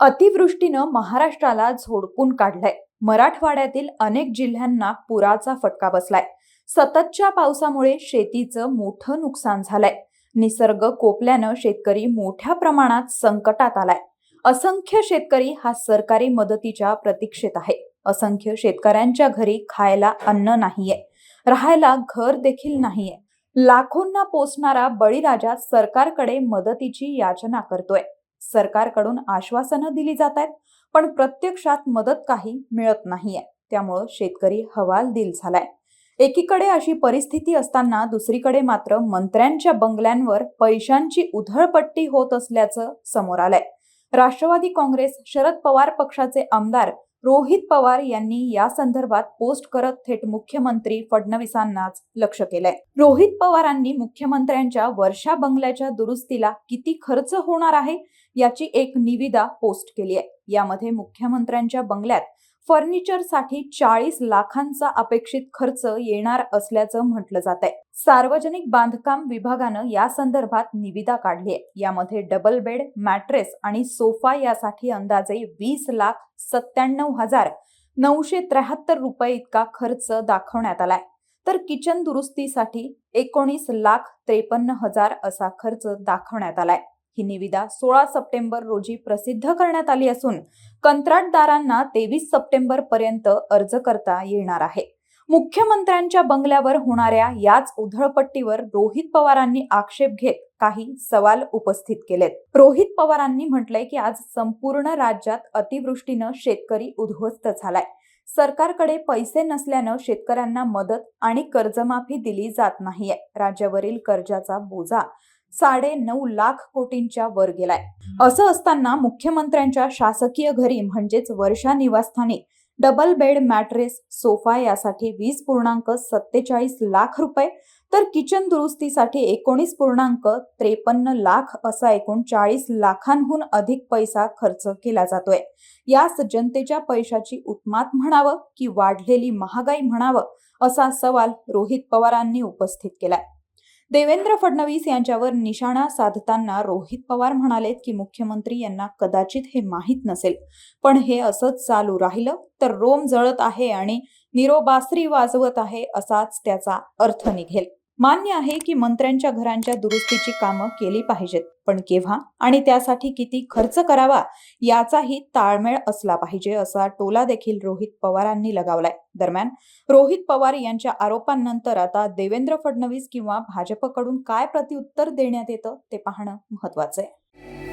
अतिवृष्टीनं महाराष्ट्राला झोडपून काढलंय. मराठवाड्यातील अनेक जिल्ह्यांना पुराचा फटका बसलाय. सततच्या पावसामुळे शेतीचं मोठं नुकसान झालंय. निसर्ग कोपल्यानं शेतकरी मोठ्या प्रमाणात संकटात आलाय. असंख्य शेतकरी हा सरकारी मदतीच्या प्रतीक्षेत आहे. असंख्य शेतकऱ्यांच्या घरी खायला अन्न नाहीये. राहायला घर देखील नाहीये. लाखोंना पोचणारा बळीराजा सरकारकडे मदतीची याचना करतोय. सरकारकडून आश्वासनं दिली जात आहेत पण प्रत्यक्षात मदत काही मिळत नाहीये. त्यामुळं शेतकरी हवालदिल झालाय. एकीकडे अशी परिस्थिती असताना दुसरीकडे मात्र मंत्र्यांच्या बंगल्यांवर पैशांची उधळपट्टी होत असल्याचं समोर आलंय. राष्ट्रवादी काँग्रेस शरद पवार पक्षाचे आमदार रोहित पवार यांनी या संदर्भात पोस्ट करत थेट मुख्यमंत्री फडणवीसांनाच लक्ष केलंय. रोहित पवारांनी मुख्यमंत्र्यांच्या वर्षा बंगल्याच्या दुरुस्तीला किती खर्च होणार आहे याची एक निविदा पोस्ट केली आहे. यामध्ये मुख्यमंत्र्यांच्या बंगल्यात फर्निचरसाठी चाळीस लाखांचा अपेक्षित खर्च येणार असल्याचं म्हटलं जात आहे सार्वजनिक बांधकाम विभागानं या संदर्भात निविदा काढली आहे. यामध्ये डबल बेड मॅट्रेस आणि सोफा यासाठी अंदाजे वीस लाख सत्त्याण्णव हजार नऊशे त्र्याहत्तर रुपये इतका खर्च दाखवण्यात आलाय. तर किचन दुरुस्तीसाठी एकोणीस लाख त्रेपन्न हजार असा खर्च दाखवण्यात आलाय. ही निविदा सोळा सप्टेंबर रोजी प्रसिद्ध करण्यात आली असून कंत्राटदारांना तेवीस सप्टेंबर पर्यंत अर्ज करता येणार आहे. मुख्यमंत्र्यांच्या बंगल्यावर होणाऱ्या याच उधळपट्टीवर रोहित पवारांनी आक्षेप घेत काही सवाल उपस्थित केलेत. रोहित पवारांनी म्हटलंय की आज संपूर्ण राज्यात अतिवृष्टीनं शेतकरी उद्ध्वस्त झालाय. सरकारकडे पैसे नसल्यानं शेतकऱ्यांना मदत आणि कर्जमाफी दिली जात नाहीये. राज्यावरील कर्जाचा बोजा साडे नऊ लाख कोटींच्या वर गेलाय. असं असताना मुख्यमंत्र्यांच्या शासकीय घरी म्हणजेच वर्षा निवासस्थानी डबल बेड मॅट्रेस सोफा यासाठी वीस पूर्णांक सत्तेचाळीस लाख रुपये तर किचन दुरुस्तीसाठी एकोणीस पूर्णांक त्रेपन्न लाख असा एकूण चाळीस लाखांहून अधिक पैसा खर्च केला जातोय. यास जनतेच्या पैशाची उत्मात म्हणावं की वाढलेली महागाई म्हणावं असा सवाल रोहित पवारांनी उपस्थित केलाय. देवेंद्र फडणवीस यांच्यावर निशाणा साधताना रोहित पवार म्हणालेत की मुख्यमंत्री यांना कदाचित हे माहीत नसेल. पण हे असंच चालू राहिलं तर रोम जळत आहे आणि निरोबासरी वाजवत आहे असाच त्याचा अर्थ निघेल. मान्य आहे की मंत्र्यांच्या घरांच्या दुरुस्तीची कामं केली पाहिजेत पण केव्हा आणि त्यासाठी किती खर्च करावा याचाही ताळमेळ असला पाहिजे असा टोला देखील रोहित पवारांनी लगावलाय. दरम्यान रोहित पवार यांच्या आरोपांनंतर आता देवेंद्र फडणवीस किंवा भाजपकडून काय प्रत्युत्तर देण्यात येतं ते पाहणं महत्वाचं आहे.